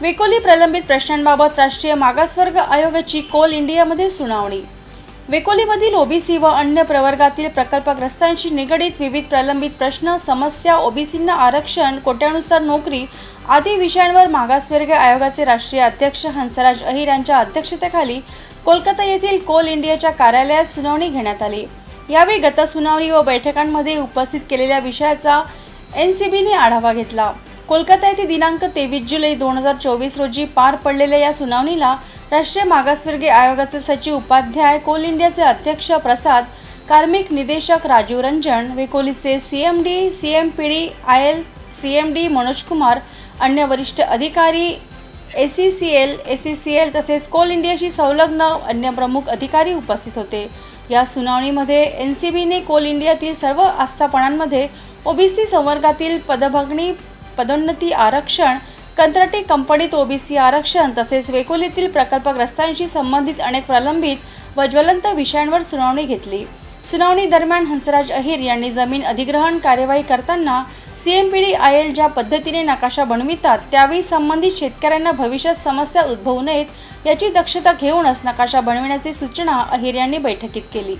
वेकोली प्रलंबित प्रश्नांबाबत राष्ट्रीय मागासवर्ग आयोगाची कोल इंडियामध्ये सुनावणी. वेकोलीमधील ओबीसी व अन्य प्रवर्गातील प्रकल्पग्रस्तांशी निगडीत विविध प्रलंबित प्रश्न समस्या ओबीसींना आरक्षण कोट्यानुसार नोकरी आदी विषयांवर मागासवर्ग आयोगाचे राष्ट्रीय अध्यक्ष हंसराज अहिर यांच्या अध्यक्षतेखाली कोलकाता येथील कोल इंडियाच्या कार्यालयात सुनावणी घेण्यात आली. यावेळी गत सुनावणी व बैठकांमध्ये उपस्थित केलेल्या विषयाचा एन सी बीने आढावा घेतला. कोलकाता येथे दिनांक तेवीस जुलै दोन हजार चोवीस रोजी पार पडलेल्या या सुनावणीला राष्ट्रीय मागासवर्गीय आयोगाचे सचिव उपाध्याय कोल इंडियाचे अध्यक्ष प्रसाद कार्मिक निदेशक Rajiv Ranjan वेकोलीचे C M D C M P D I L C M D Manoj Kumar अन्य वरिष्ठ अधिकारी A C C L A C C L तसेच कोल इंडियाशी संलग्न अन्य प्रमुख अधिकारी उपस्थित होते. या सुनावणीमध्ये एन सी बीने कोल इंडियातील सर्व आस्थापनांमध्ये ओबीसी संवर्गातील पदभगणी पदोन्नती आरक्षण कंत्राटी कंपनीत ओबीसी आरक्षण तसेच वेकोलीतील प्रकल्पग्रस्तांशी संबंधित अनेक प्रलंबित व ज्वलंत विषयांवर सुनावणी घेतली. सुनावणी दरम्यान हंसराज अहिर यांनी जमीन अधिग्रहण कार्यवाही करताना C M P D I L ज्या पद्धतीने नकाशा बनवितात त्यावेळी संबंधित शेतकऱ्यांना भविष्यात समस्या उद्भवू नयेत याची दक्षता घेऊनच नकाशा बनविण्याची सूचना अहिर यांनी बैठकीत केली.